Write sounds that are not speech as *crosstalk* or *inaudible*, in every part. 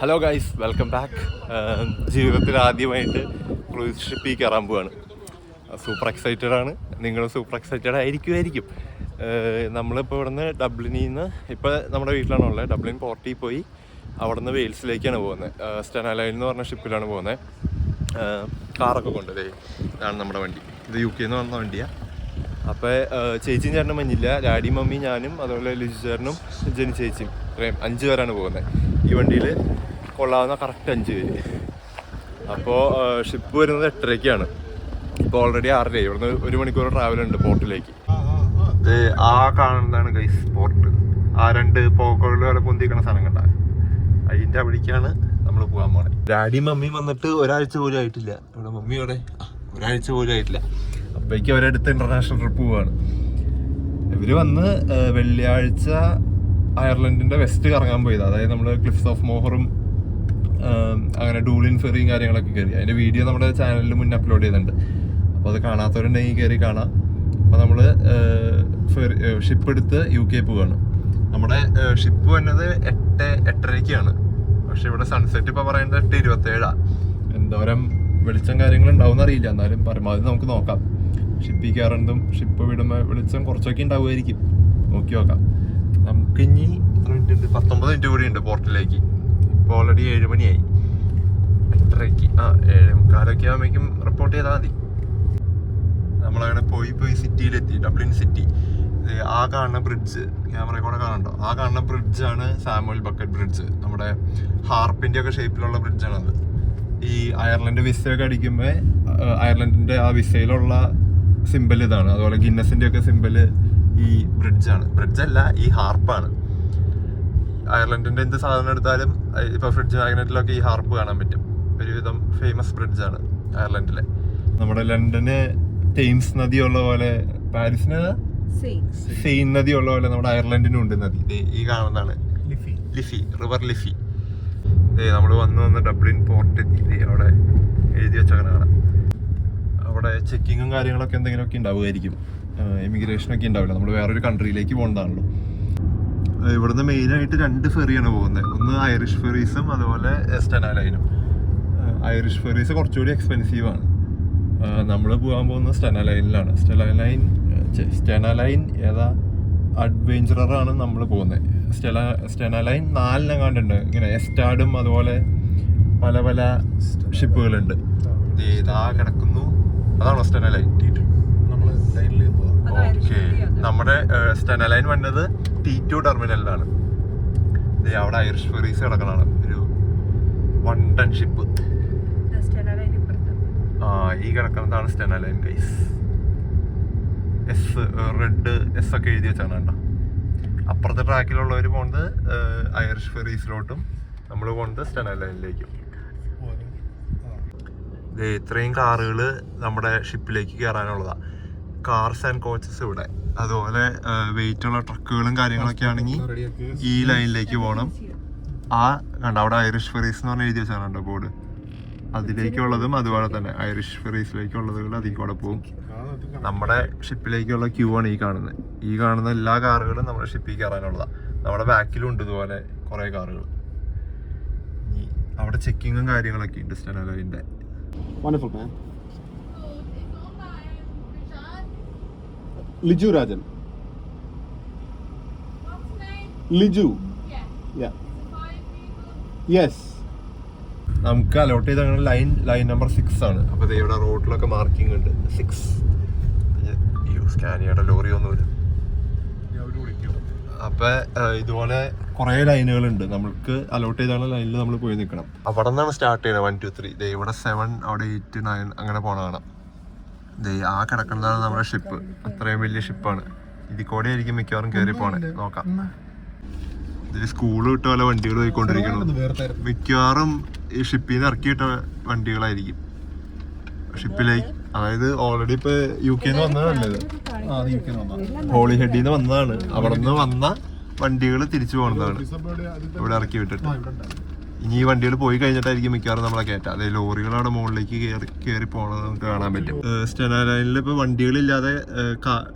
Hello guys welcome back ജീവിതത്തിൽ ആദ്യമായിട്ട് cruise ഷിപ്പിൽ കയറാൻ പോവാണ്. സൂപ്പർ എക്സൈറ്റഡ് ആണ്. നിങ്ങൾ സൂപ്പർ എക്സൈറ്റഡ് ആയിരിക്കുമായിരിക്കും. ഏഹ് നമ്മളിപ്പോൾ ഇവിടുന്ന് ഡബ്ലിനിൽ നിന്ന് ഇപ്പോൾ നമ്മുടെ വീട്ടിലാണ് ഉള്ളത് ഡബ്ലിൻ പോർട്ടിൽ പോയി അവിടെ നിന്ന് വെയിൽസിലേക്കാണ് പോകുന്നത്. സ്റ്റെനാലൈൻ എന്ന് പറഞ്ഞ ഷിപ്പിലാണ് പോകുന്നത്. കാറൊക്കെ കൊണ്ടുവരേ. ഇതാണ് നമ്മുടെ വണ്ടി. ഇത് യു കെന്ന് വന്ന വണ്ടിയാണ് അപ്പോൾ ചേച്ചിയും ചേട്ടനും മഞ്ഞില്ല. ഡാഡി മമ്മി ഞാനും അതുപോലെ ലിജു ചേട്ടനും ജനി ചേച്ചിയും. ഇത്രയും അഞ്ച് പേരാണ് പോകുന്നത്. ഈ വണ്ടിയിൽ കൊള്ളാവുന്ന കറക്റ്റ് അഞ്ച് പേര്. അപ്പോൾ ഷിപ്പ് വരുന്നത് എട്ടരയ്ക്കാണ്. ഇപ്പോൾ ഓൾറെഡി ആറര ഇവിടുന്ന് ഒരു മണിക്കൂർ ട്രാവൽ ഉണ്ട് പോർട്ടിലേക്ക് ആ കാണുന്നതാണ് ഗൈസ് പോർട്ട് ആ രണ്ട് പോക്കോളിൽ വരെ പൊന്തിക്കണ സ്ഥലം കണ്ട. അതിന്റെ അവിടേക്കാണ് നമ്മൾ പോകാൻ പോണേ. ഡാഡി മമ്മി വന്നിട്ട് ഒരാഴ്ച പോലും ആയിട്ടില്ല. ഇവിടെ മമ്മി ഇവിടെ. ഒരാഴ്ച പോലും ആയിട്ടില്ല. അപ്പോഴേക്കും അവരടുത്ത് ഇന്റർനാഷണൽ ട്രിപ്പ് പോവാണ്. ഇവർ വന്ന് വെള്ളിയാഴ്ച അയർലൻഡിന്റെ വെസ്റ്റ് കറങ്ങാൻ പോയത്. അതായത് നമ്മൾ ക്ലിഫ്സ് ഓഫ് മോഹറും അങ്ങനെ ഡൂളിൻ ഫെറിയും കാര്യങ്ങളൊക്കെ കയറി അതിന്റെ വീഡിയോ നമ്മുടെ ചാനലിൽ മുന്നേ അപ്ലോഡ് ചെയ്തിട്ടുണ്ട്. അപ്പോൾ അത് കാണാത്തവരുണ്ടെങ്കിൽ കയറി കാണാം. അപ്പോൾ നമ്മൾ ഷിപ്പ് എടുത്ത് യു കെ പോവാണ്. നമ്മുടെ ഷിപ്പ് വന്നത് എട്ട് എട്ടരയ്ക്കാണ്. പക്ഷെ ഇവിടെ സൺസെറ്റ് ഇപ്പോൾ പറയുന്നത് എട്ട് ഇരുപത്തേഴാണ് എന്തോരം വെളിച്ചം കാര്യങ്ങൾ ഉണ്ടാവും അറിയില്ല. എന്നാലും പരമാവധി നമുക്ക് നോക്കാം. ഷിപ്പിൽ കയറുന്നതും ഷിപ്പ് വിടുമ്പോൾ വെളിച്ചം കുറച്ചൊക്കെ ഉണ്ടാവുമായിരിക്കും. നോക്കി നോക്കാം. നമുക്കിനി ഇനി മിനിറ്റ് പത്തൊമ്പത് മിനിറ്റ് കൂടി ഉണ്ട് പോർട്ടിലേക്ക്. ഇപ്പോൾ ഓൾറെഡി ഏഴ് മണിയായി. എട്ടരയ്ക്ക്. ആ ഏഴ് മുക്കാലൊക്കെ ആകുമ്പോഴേക്കും റിപ്പോർട്ട് ചെയ്താൽ മതി. നമ്മളങ്ങനെ പോയി പോയി സിറ്റിയിലെത്തി. ഡബ്ലിൻ സിറ്റി ആ കാണുന്ന ബ്രിഡ്ജ് ക്യാമറ കൂടെ കാണണ്ടോ? ആ കാണുന്ന ബ്രിഡ്ജാണ് സാമുവൽ ബക്കറ്റ് ബ്രിഡ്ജ് നമ്മുടെ ഹാർപ്പിന്റെ ഒക്കെ ഷേപ്പിലുള്ള ബ്രിഡ്ജാണ് അത്. ഈ അയർലൻഡ് വിസയൊക്കെ അടിക്കുമ്പോൾ അയർലൻഡിന്റെ ആ വിസയിലുള്ള സിമ്പിൾ ഇതാണ്. അതുപോലെ ഗിന്നസിന്റെ ഒക്കെ സിമ്പൽ ഈ ബ്രിഡ്ജാണ് ബ്രിഡ്ജല്ല ഈ ഹാർപ്പാണ് അയർലൻഡിന്റെ എന്ത് സാധനം എടുത്താലും ഇപ്പോൾ ഫ്രിഡ്ജ് മാഗ്നറ്റിലൊക്കെ ഈ ഹാർപ്പ് കാണാൻ പറ്റും. ഒരുവിധം ഫേമസ് ബ്രിഡ്ജാണ് അയർലൻഡിലെ നമ്മുടെ ലണ്ടന് തെയിംസ് നദി ഉള്ള പോലെ പാരീസിന് സെയിൻ നദി ഉള്ള പോലെ നമ്മുടെ അയർലൻഡിനും ഉണ്ട് നദി. ദേ ഈ കാണുന്നതാണ്. ലിഫി ലിഫി റിവർ ലിഫി ദേ നമ്മൾ വന്നു വന്ന് ഡബ്ലിൻ പോർട്ട് എത്തി. അവിടെ എഴുതി വെച്ചങ്ങനെ കാണാം. അവിടെ ചെക്കിങ്ങും കാര്യങ്ങളൊക്കെ എന്തെങ്കിലുമൊക്കെ ഉണ്ടാവുമായിരിക്കും. ഇമിഗ്രേഷനൊക്കെ ഉണ്ടാവില്ല. നമ്മൾ വേറൊരു കൺട്രിയിലേക്ക് പോകുന്നതാണല്ലോ ഏഹ് ഇവിടുന്ന് മെയിനായിട്ട് രണ്ട് ഫെറിയാണ് പോകുന്നത് ഒന്ന് ഐറിഷ് ഫെറീസും അതുപോലെ സ്റ്റെനാലൈനും ഐറിഷ് ഫെറീസ് കുറച്ചുകൂടി എക്സ്പെൻസീവാണ് ആണ്. നമ്മൾ പോകാൻ പോകുന്നത് സ്റ്റെനാലൈനിലാണ് സ്റ്റെനാലൈൻ സ്റ്റെനാലൈൻ ഏതാ? അഡ്വെഞ്ചറാണ് നമ്മൾ പോകുന്നത് സ്റ്റെല സ്റ്റെനാലൈൻ നാലിനെങ്ങാണ്ടുണ്ട് ഇങ്ങനെ എസ്റ്റാഡും അതുപോലെ പല പല ഷിപ്പുകളുണ്ട് ഇതാ കിടക്കുന്നു. അതാണോ സ്റ്റെനാലൈൻ ഓക്കെ. നമ്മുടെ സ്റ്റെനലൈൻ വന്നത് ടി ടു ടെർമിനലിലാണ്. ദേ അവിടെ ഐറിഷ് ഫെറീസ് കിടക്കണാണ് ഒരു വൺ ടൺ ഷിപ്പ് ആ ഈ കിടക്കുന്നതാണ് Stena Line guys S red S ഒക്കെ എഴുതി വെച്ചാണ് കേട്ടോ അപ്പുറത്തെ ട്രാക്കിലുള്ളവർ പോകുന്നത് ഐറിഷ് ഫെറീസിലോട്ടും നമ്മൾ പോകുന്നത് സ്റ്റെനലൈനിലേക്കും ദേ ഇത്രയും കാറുകൾ നമ്മുടെ ഷിപ്പിലേക്ക് കയറാനുള്ളതാണ് കാർസ് ആൻഡ് കോച്ചസ് ഇവിടെ. അതുപോലെ വെയിറ്റ് ഉള്ള ട്രക്കുകളും കാര്യങ്ങളൊക്കെ ആണെങ്കിൽ ഈ ലൈനിലേക്ക് പോകണം ആ കണ്ട അവിടെ ഐറിഷ് ഫെറീസ് എന്ന് പറഞ്ഞ എഴുതി വെച്ചാണ് കണ്ടോ ബോർഡ് അതിലേക്കുള്ളതും അതുപോലെ തന്നെ ഐറിഷ് ഫെറീസിലേക്കുള്ളതുകൾ അതിൽ കൂടെ പോകും നമ്മുടെ ഷിപ്പിലേക്കുള്ള ക്യൂ ആണ് ഈ കാണുന്നത്. ഈ കാണുന്ന എല്ലാ കാറുകളും നമ്മുടെ ഷിപ്പിൽ കയറാനുള്ളതാണ് നമ്മുടെ ബാക്കിലും ഉണ്ട് ഇതുപോലെ കുറേ കാറുകൾ. അവിടെ ചെക്കിങ്ങും കാര്യങ്ങളൊക്കെ ഉണ്ട് സ്റ്റെനലോയിന്റെ Wonderful, man. Liju Rajan. Liju. Yes. നമുക്ക് അലോട്ട് ചെയ്ത ലൈൻ ലൈൻ നമ്പർ സിക്സ് ആണ്. അപ്പൊ ദേ ഇവിടെ റോഡിലൊക്കെ മാർക്കിംഗ് ഉണ്ട്. സിക്സ് സ്കാനിയുടെ ലോറി ഒന്നുമില്ല. അപ്പൊ ഇതുപോലെ കുറെ ലൈനുകൾ ഉണ്ട്. നമ്മൾക്ക് അലോട്ട് ചെയ്താണ് ലൈനിൽ നമ്മൾ പോയി നിൽക്കണം അവിടെ നിന്നാണ് സ്റ്റാർട്ട് ചെയ്യുന്നത്? വൺ ടു ത്രീ ദേ ഇവിടെ സെവൻ അവിടെ എയ്റ്റ് നയൻ അങ്ങനെ പോണ കാണാം. ദേ ആ കിടക്കുന്നതാണ് നമ്മുടെ ഷിപ്പ് അത്രയും വലിയ ഷിപ്പാണ് ഇതിൽ കൂടെ ആയിരിക്കും മിക്കവാറും കയറി പോണേ. നോക്കാം. ഇതിൽ സ്കൂൾ വിട്ട പോലെ വണ്ടികൾ പോയിക്കൊണ്ടിരിക്കണം മിക്കവാറും ഈ ഷിപ്പിൽ നിന്ന് ഇറക്കി കിട്ട വണ്ടികളായിരിക്കും. ഷിപ്പിലേക്ക് അതായത് ഓൾറെഡി ഇപ്പൊ യു കെന്ന് വന്നതല്ലേ ഹോളി ഹെഡിൽ നിന്ന് വന്നതാണ്. അവിടെ നിന്ന് വന്ന വണ്ടികൾ തിരിച്ചു പോകുന്നതാണ് ഇവിടെ ഇറക്കി വിട്ടിട്ട്. ഇനി ഈ വണ്ടികൾ പോയി കഴിഞ്ഞിട്ടായിരിക്കും മിക്കവാറും നമ്മളെ കയറ്റാം. അതായത് ലോറികൾ അവിടെ മുകളിലേക്ക് കയറി കയറി പോകണത് നമുക്ക് കാണാൻ പറ്റും. സ്റ്റെനാ ലൈനിൽ ഇപ്പോൾ വണ്ടികളില്ലാതെ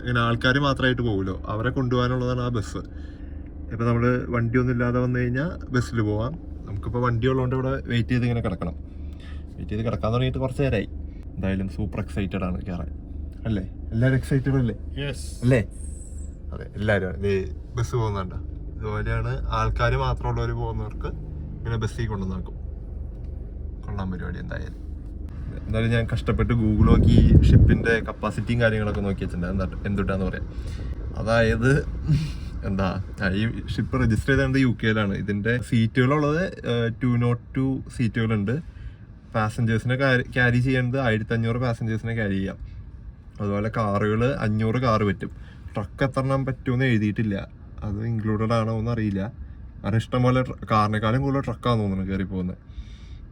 ഇങ്ങനെ ആൾക്കാർ മാത്രമായിട്ട് പോകുമല്ലോ അവരെ കൊണ്ടുപോകാനുള്ളതാണ് ആ ബസ്. ഇപ്പം നമ്മൾ വണ്ടിയൊന്നും ഇല്ലാതെ വന്നു കഴിഞ്ഞാൽ ബസ്സിൽ പോവാം. നമുക്കിപ്പോൾ വണ്ടി ഉള്ളതുകൊണ്ട് ഇവിടെ വെയിറ്റ് ചെയ്ത് ഇങ്ങനെ കിടക്കണം. വെയിറ്റ് ചെയ്ത് കിടക്കാൻ തുടങ്ങിയിട്ട് കുറച്ച് നേരമായി എന്തായാലും സൂപ്പർ എക്സൈറ്റഡ് ആണ് കയറാൻ അല്ലേ? എല്ലാവരും എക്സൈറ്റഡ് അല്ലേ? യെസ് അല്ലേ? അതെ എല്ലാവരും ബസ് പോകുന്നുണ്ടോ? ഇതുപോലെയാണ് ആൾക്കാർ മാത്രമുള്ളവർ പോകുന്നവർക്ക് ഇങ്ങനെ ബസ്സിൽ കൊണ്ടുവന്നാക്കും കൊള്ളാൻ പരിപാടി എന്തായാലും. എന്തായാലും ഞാൻ കഷ്ടപ്പെട്ട് ഗൂഗിൾ നോക്കി ഷിപ്പിന്റെ കപ്പാസിറ്റിയും കാര്യങ്ങളൊക്കെ നോക്കി വെച്ചിട്ടുണ്ട്. എന്താ എന്തുട്ടാന്ന് പറയാം. അതായത് എന്താ ഈ ഷിപ്പ് രജിസ്റ്റർ ചെയ്തത് യു കെയിലാണ് ഇതിന്റെ സീറ്റുകളുള്ളത് ടു നോട്ട് ടു സീറ്റുകളുണ്ട്. പാസഞ്ചേഴ്സിനെ ക്യാരി ചെയ്യേണ്ടത് ആയിരത്തി അഞ്ഞൂറ് പാസഞ്ചേഴ്സിനെ ക്യാരി ചെയ്യാം. അതുപോലെ കാറുകൾ അഞ്ഞൂറ് കാറ് പറ്റും. ട്രക്ക് എത്ര എണ്ണം പറ്റുമെന്ന് എഴുതിയിട്ടില്ല. അത് ഇൻക്ലൂഡഡ് ആണോ എന്ന് അറിയില്ല കാരണം ഇഷ്ടംപോലെ കാറിനേക്കാളും കൂടുതൽ ട്രക്കാന്ന് തോന്നുന്നു കയറി പോകുന്നത്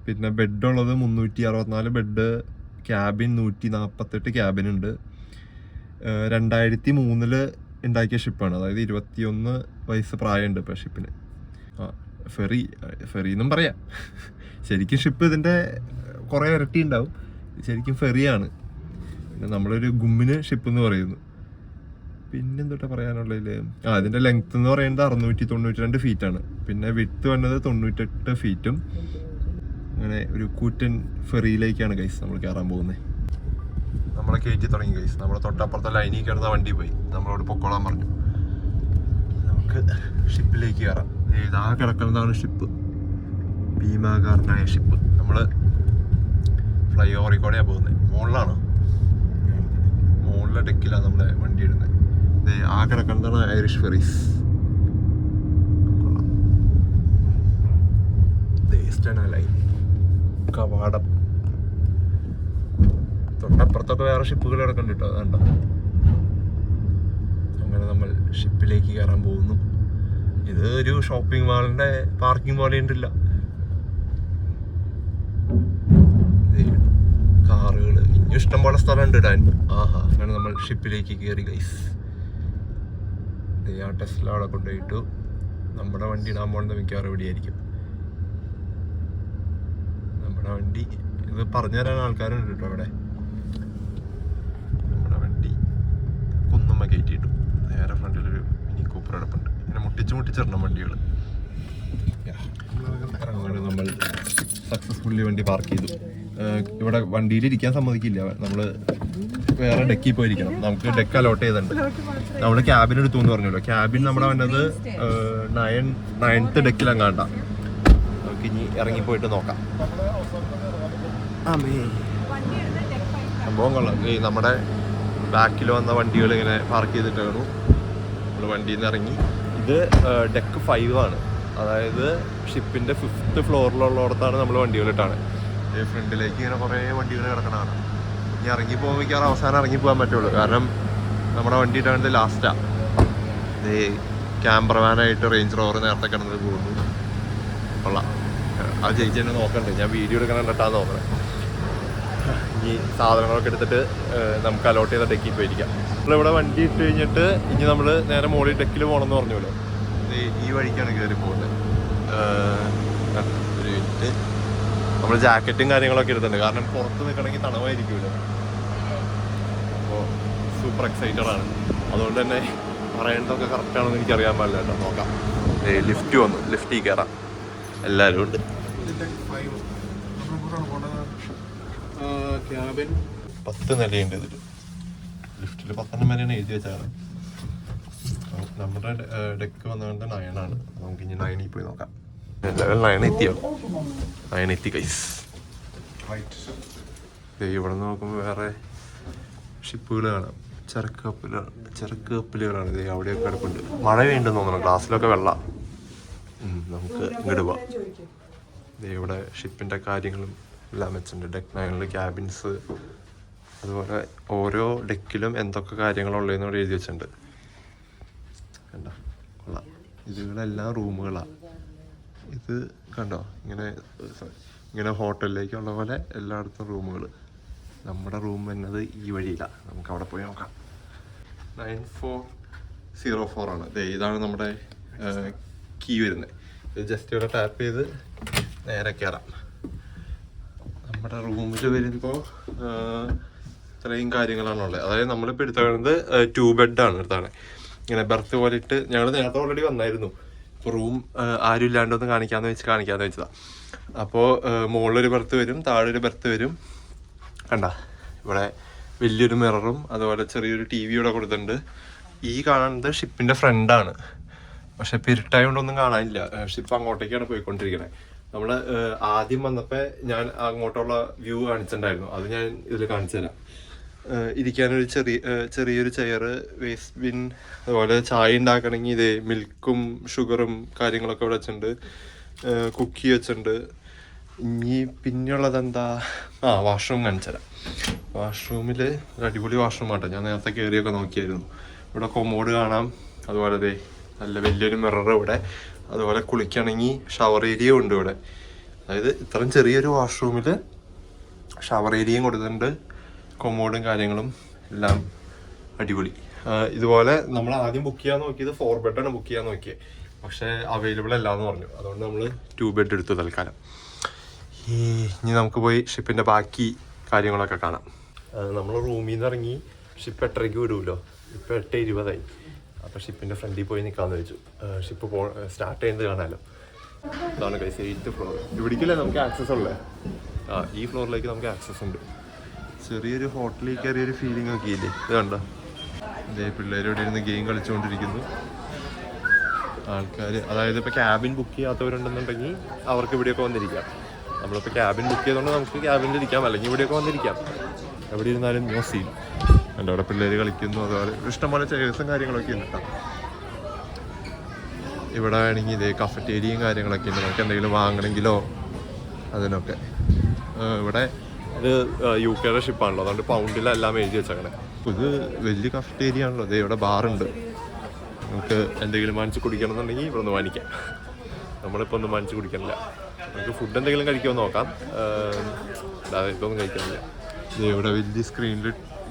പിന്നെ ബെഡ് ഉള്ളത് മുന്നൂറ്റി അറുപത്തിനാല് ബെഡ് ക്യാബിൻ നൂറ്റി നാൽപ്പത്തെട്ട് ക്യാബിൻ ഉണ്ട് രണ്ടായിരത്തി മൂന്നിൽ ഉണ്ടാക്കിയ ഷിപ്പാണ് അതായത് ഇരുപത്തിയൊന്ന് വയസ്സ് പ്രായമുണ്ട് ഇപ്പം ഷിപ്പിന് ആ ഫെറി ഫെറി എന്നും പറയാം. ശരിക്കും ഷിപ്പ് ഇതിന്റെ കുറേ ഇരട്ടി ഉണ്ടാവും ശരിക്കും ഫെറിയാണ് പിന്നെ നമ്മളൊരു ഗുമ്മിന് ഷിപ്പ് എന്ന് പറയുന്നു. പിന്നെന്തോട്ടാ പറയാനുള്ളതിൽ? ആ അതിന്റെ ലെങ്ത് എന്ന് പറയുന്നത് അറുന്നൂറ്റി തൊണ്ണൂറ്റി രണ്ട് ഫീറ്റ് ആണ്. പിന്നെ വിത്ത് വന്നത് തൊണ്ണൂറ്റെട്ട് ഫീറ്റും അങ്ങനെ ഒരു കൂറ്റൻ ഫെറിയിലേക്കാണ് ഗൈസ് നമ്മൾ കയറാൻ പോകുന്നത് നമ്മളെ കയറ്റി തുടങ്ങി ഗൈസ് നമ്മുടെ തൊട്ടപ്പുറത്തെ ലൈനിൽ കയറുന്ന വണ്ടി പോയി. നമ്മളോട് പൊക്കോളാൻ പറഞ്ഞു. നമുക്ക് ഷിപ്പിലേക്ക് കയറാം ഏതാ കിടക്കുന്നതാണ് ഷിപ്പ് ഭീമാകാരനായ ഷിപ്പ് നമ്മൾ ഫ്ലൈ ഓവറിൽ കൂടെയാണ് പോകുന്നത് മുകളിലാണോ മുകളിലെ ഡെക്കിലാണ് നമ്മുടെ വണ്ടി ഇടുന്നത് ആ കിടക്കുന്നതാണ് ഐറിഷ് ഫെറീസ് ലൈൻ കവാടം. തൊട്ടപ്പുറത്തൊക്കെ വേറെ ഷിപ്പുകൾ കിടക്കുന്നുണ്ട് കേട്ടോ അതുണ്ടോ അങ്ങനെ നമ്മൾ ഷിപ്പിലേക്ക് കയറാൻ പോകുന്നു. ഇത് ഒരു ഷോപ്പിംഗ് മാളിന്റെ പാർക്കിംഗ് പോലെ ഉണ്ടല്ല. കാറുകൾ ഇനി ഇഷ്ടം പോലെ സ്ഥലമുണ്ട് ഇടാൻ ആഹാ അങ്ങനെ നമ്മൾ ഷിപ്പിലേക്ക് കയറി ഗൈസ് ആ ടെസ്റ്റിൽ അവിടെ കൊണ്ടുപോയിട്ടു. നമ്മുടെ വണ്ടി ഇടാൻ പോകുന്നത് മിക്കവാറും ഇവിടെയായിരിക്കും. നമ്മുടെ വണ്ടി ഇത് പറഞ്ഞു തരാൻ ആൾക്കാരുണ്ട് കേട്ടോ അവിടെ. നമ്മുടെ വണ്ടി കുന്നുമ്മ കയറ്റിയിട്ടു. നേരെ ഫ്രണ്ടിലൊരു മിനി കൂപ്പർ കിടപ്പുണ്ട്. ഇങ്ങനെ മുട്ടിച്ച് മുട്ടിച്ചിടണം വണ്ടികൾ നമ്മൾ സക്സസ്ഫുള്ളി വണ്ടി പാർക്ക് ചെയ്തു. ഇവിടെ വണ്ടിയിൽ ഇരിക്കാൻ സമ്മതിക്കില്ല. നമ്മൾ വേറെ ഡെക്കിൽ പോയിരിക്കണം. നമുക്ക് ഡെക്ക് അലോട്ട് ചെയ്തിട്ടുണ്ട്. നമ്മൾ ക്യാബിൻ എടുത്തു എന്ന് പറഞ്ഞല്ലോ. ക്യാബിൻ നമ്മുടെ വന്നത് നയൻ നയൻത്ത് ഡെക്കിലങ്ങാണ്ട. നമുക്ക് ഇനി ഇറങ്ങി പോയിട്ട് നോക്കാം സംഭവം കൊള്ളാം. ഈ നമ്മുടെ ബാക്കിൽ വന്ന വണ്ടികൾ ഇങ്ങനെ പാർക്ക് ചെയ്തിട്ടാണ് നമ്മൾ വണ്ടിയിൽ നിന്ന് ഇറങ്ങി. ഇത് ഡെക്ക് ഫൈവ് ആണ്. അതായത് ഷിപ്പിന്റെ ഫിഫ്ത്ത് ഫ്ലോറിലുള്ളിടത്താണ് നമ്മൾ വണ്ടികൾ ഇട്ടാണ് ഫ്രണ്ടിലേക്ക് ഇങ്ങനെ കുറേ വണ്ടികൾ കിടക്കണതാണ്. ഇനി ഇറങ്ങി പോകുമ്പോൾ മിക്കവാറും അവസാനം ഇറങ്ങി പോകാൻ പറ്റുള്ളൂ. കാരണം നമ്മുടെ വണ്ടി ഇട്ടാണ് ലാസ്റ്റാ ഇത് ക്യാമറമാനായിട്ട് റേഞ്ച് റോവർ നേരത്തെ കിടന്നത് പോകുന്നു. കൊള്ളാം. അത് ചേച്ചി എന്നെ നോക്കണ്ടേ. ഞാൻ വീഡിയോ എടുക്കണം കണ്ടിട്ടാണ് നോക്കണേ ഇനി സാധനങ്ങളൊക്കെ എടുത്തിട്ട് നമുക്ക് അലോട്ട് ചെയ്ത ഡെക്കിൽ പോയിരിക്കാം. നമ്മളിവിടെ വണ്ടി ഇട്ട് കഴിഞ്ഞിട്ട് ഇനി നമ്മൾ നേരെ മുകളിൽ ഡെക്കിൽ പോകണമെന്ന് പറഞ്ഞല്ലോ. ഈ വഴിക്കാണ് കയറി പോകുന്നത്. ഒരു മിനിറ്റ് നമ്മൾ ജാക്കറ്റും കാര്യങ്ങളൊക്കെ എടുത്തുണ്ട് കാരണം പുറത്ത് നിൽക്കണമെങ്കിൽ തണവായിരിക്കുമല്ലോ അപ്പോൾ സൂപ്പർ എക്സൈറ്റഡ് ആണ്. അതുകൊണ്ട് തന്നെ പറയേണ്ടതൊക്കെ കറക്റ്റ് ആണെന്ന് എനിക്ക് അറിയാൻ പാടില്ല കേട്ടോ. നോക്കാം. ലിഫ്റ്റ് വന്നു. ലിഫ്റ്റിൽ കയറാം. എല്ലാവരും ഉണ്ട്. ക്യാബിൻ പത്ത് നിലയുണ്ട് ഇതിൽ ലിഫ്റ്റിൽ പത്തെണ്ണം വരെയാണ് എഴുതി വെച്ചാണ് നമ്മുടെ ഡെക്ക് വന്നുകൊണ്ട് നയനാണ് നമുക്ക് ഇനി നയനിൽ പോയി നോക്കാം. ഇവിടെ നിന്ന് നോക്കുമ്പോൾ വേറെ ഷിപ്പുകൾ കാണാം. ചരക്ക് കപ്പലുകൾ ചരക്ക് കപ്പലുകളാണ് ഇത് അവിടെയൊക്കെ കിടപ്പുണ്ട്. മഴ വേണ്ടെന്ന് തോന്നുന്നു. ഗ്ലാസ്സിലൊക്കെ വെള്ളം. നമുക്ക് ഇങ്ങോട്ട് ഇവിടെ ഷിപ്പിന്റെ കാര്യങ്ങളും എല്ലാം വെച്ചിട്ടുണ്ട്. ഡെക്ക് നയനിൽ ക്യാബിൻസ് അതുപോലെ ഓരോ ഡെക്കിലും എന്തൊക്കെ കാര്യങ്ങളുള്ളതെന്ന് ഇവിടെ എഴുതി വെച്ചിട്ടുണ്ട്. കണ്ടോ? കൊള്ളാം. ഇതുകളെല്ലാം റൂമുകളാണ് ഇത് കണ്ടോ? ഇങ്ങനെ ഇങ്ങനെ ഹോട്ടലിലേക്കുള്ള പോലെ എല്ലായിടത്തും റൂമുകൾ നമ്മുടെ റൂം എന്നത് ഈ വഴിയിലാണ് നമുക്ക് അവിടെ പോയി നോക്കാം. നയൻ ഫോർ സീറോ ഫോർ ആണ്. ദേ ഇതാണ് നമ്മുടെ കീ വരുന്നത്. ഇത് ജസ്റ്റ് ഇവിടെ ടാപ്പ് ചെയ്ത് നേരെ കയറാം നമ്മുടെ റൂമിൽ വരുമ്പോൾ ഇത്രയും കാര്യങ്ങളാണുള്ളത് അതായത് നമ്മളിപ്പോൾ എടുത്തുകൊണ്ട് ടു ബെഡാണ് എടുത്താണ് ഇങ്ങനെ ബെർത്ത് പോലെ ഇട്ട് ഞങ്ങൾ നേരത്തെ ഓൾറെഡി വന്നായിരുന്നു. റൂം ആരും ഇല്ലാണ്ടൊന്ന് കാണിക്കാന്ന് വെച്ച് കാണിക്കാന്ന് വെച്ചതാ. അപ്പോൾ മുകളിലൊരു ബെർത്ത് വരും താഴെ ഒരു ബെർത്ത് വരും. കണ്ട ഇവിടെ വലിയൊരു മിററും അതുപോലെ ചെറിയൊരു ടി വി ഇവിടെ കൊടുത്തിട്ടുണ്ട്. ഈ കാണുന്നത് ഷിപ്പിന്റെ ഫ്രണ്ടാണ് പക്ഷെ പിരിട്ടായ കൊണ്ടൊന്നും കാണാനില്ല. ഷിപ്പ് അങ്ങോട്ടേക്കാണ് പോയിക്കൊണ്ടിരിക്കുന്നത് നമ്മൾ ആദ്യം വന്നപ്പോൾ ഞാൻ അങ്ങോട്ടുള്ള വ്യൂ കാണിച്ചിട്ടുണ്ടായിരുന്നു. അത് ഞാൻ ഇതിൽ കാണിച്ചു തരാം ഇരിക്കാനൊരു ചെറിയ ചെറിയൊരു ചെയർ വേസ്റ്റ് ബിൻ അതുപോലെ ചായ ഉണ്ടാക്കണമെങ്കിൽ ഇതേ മിൽക്കും ഷുഗറും കാര്യങ്ങളൊക്കെ ഇവിടെ വെച്ചിട്ടുണ്ട്. കുക്കി വെച്ചിട്ടുണ്ട്. ഇനി പിന്നെയുള്ളത് എന്താ ആ വാഷ്റൂം കാണിച്ചുതരാം. വാഷ്റൂമിൽ ഒരു അടിപൊളി വാഷ്റൂം ആട്ടോ. ഞാൻ നേരത്തെ കയറിയൊക്കെ നോക്കിയായിരുന്നു. ഇവിടെ കൊമോഡ് കാണാം. അതുപോലെ ദേ നല്ല വലിയൊരു മിറർ ഇവിടെ. അതുപോലെ കുളിക്കണമെങ്കിൽ ഷവർ ഏരിയ ഉണ്ട് ഇവിടെ. അതായത് ഇത്രയും ചെറിയൊരു വാഷ്റൂമിൽ ഷവർ ഏരിയയും കൊടുത്തിട്ടുണ്ട്. കൊമോഡും കാര്യങ്ങളും എല്ലാം അടിപൊളി. ഇതുപോലെ നമ്മൾ ആദ്യം ബുക്ക് ചെയ്യാൻ നോക്കിയത് ഫോർ ബെഡാണ് ബുക്ക് ചെയ്യാൻ നോക്കിയത് പക്ഷേ അവൈലബിൾ അല്ല എന്ന് പറഞ്ഞു. അതുകൊണ്ട് നമ്മൾ ടു ബെഡ് എടുത്തു തൽക്കാലം. ഇനി നമുക്ക് പോയി ഷിപ്പിന്റെ ബാക്കി കാര്യങ്ങളൊക്കെ കാണാം. നമ്മൾ റൂമിൽ നിന്ന് ഇറങ്ങി ഷിപ്പ് എട്ടരയ്ക്ക് വിടുമല്ലോ ഇപ്പം എട്ട് ഇരുപതായി. അപ്പോൾ ഷിപ്പിന്റെ ഫ്രണ്ടിൽ പോയി നിൽക്കാമെന്ന് വെച്ചു ഷിപ്പ് പോ സ്റ്റാർട്ട് ചെയ്യുന്നത് കാണാമല്ലോ അതാണ് കൈസ് എയ്റ്റ് ഫ്ലോർ ഇവിടേക്കല്ലേ നമുക്ക് ആക്സസ് ഉള്ളത് ആ ഈ ഫ്ലോറിലേക്ക് നമുക്ക് ആക്സസ് ഉണ്ട്. ചെറിയൊരു ഹോട്ടലിൽ കയറിയൊരു ഫീലിംഗ് ഒക്കെ ഇല്ലേ? ഇത് കണ്ടോ? ഇതേ പിള്ളേരോട് ഇരുന്ന് ഗെയിം കളിച്ചുകൊണ്ടിരിക്കുന്നു. ആൾക്കാർ അതായത് ഇപ്പോൾ ക്യാബിൻ ബുക്ക് ചെയ്യാത്തവരുണ്ടെന്നുണ്ടെങ്കിൽ അവർക്ക് ഇവിടെയൊക്കെ വന്നിരിക്കാം. നമ്മളിപ്പോൾ ക്യാബിൻ ബുക്ക് ചെയ്തുകൊണ്ട് നമുക്ക് ക്യാബിനിൽ ഇരിക്കാം അല്ലെങ്കിൽ ഇവിടെയൊക്കെ വന്നിരിക്കാം. എവിടെ ഇരുന്നാലും നോ സീൻ എന്റെ അവിടെ പിള്ളേർ കളിക്കുന്നു അതുപോലെ ഇഷ്ടംപോലെ ചെയർസും കാര്യങ്ങളൊക്കെ ഉണ്ട് കേട്ടോ. ഇവിടെ വേണമെങ്കിൽ ഇതേ കഫറ്റേരിയയും കാര്യങ്ങളൊക്കെ ഉണ്ട്. നമുക്ക് എന്തെങ്കിലും വാങ്ങണമെങ്കിലോ അതിനൊക്കെ. ഇവിടെ ഇത് യു കെയുടെ ഷിപ്പാണല്ലോ അതുകൊണ്ട് പൗണ്ടിലെല്ലാം എഴുതി വെച്ചേക്കണേ. ഇത് വലിയ കഫറ്റേരിയ ആണല്ലോ. ഇതേ ഇവിടെ ബാറുണ്ട് നമുക്ക് എന്തെങ്കിലും വാങ്ങിച്ച് കുടിക്കണം എന്നുണ്ടെങ്കിൽ ഇവിടെ നിന്ന് വാങ്ങിക്കാം. നമ്മളിപ്പോൾ ഒന്നും വാങ്ങിച്ച് കുടിക്കണില്ല. നമുക്ക് ഫുഡ് എന്തെങ്കിലും കഴിക്കുമെന്ന് നോക്കാം. അല്ലാതെ ഇതൊന്നും കഴിക്കണില്ല. ഇത് ഇവിടെ വലിയ സ്ക്രീനിൽ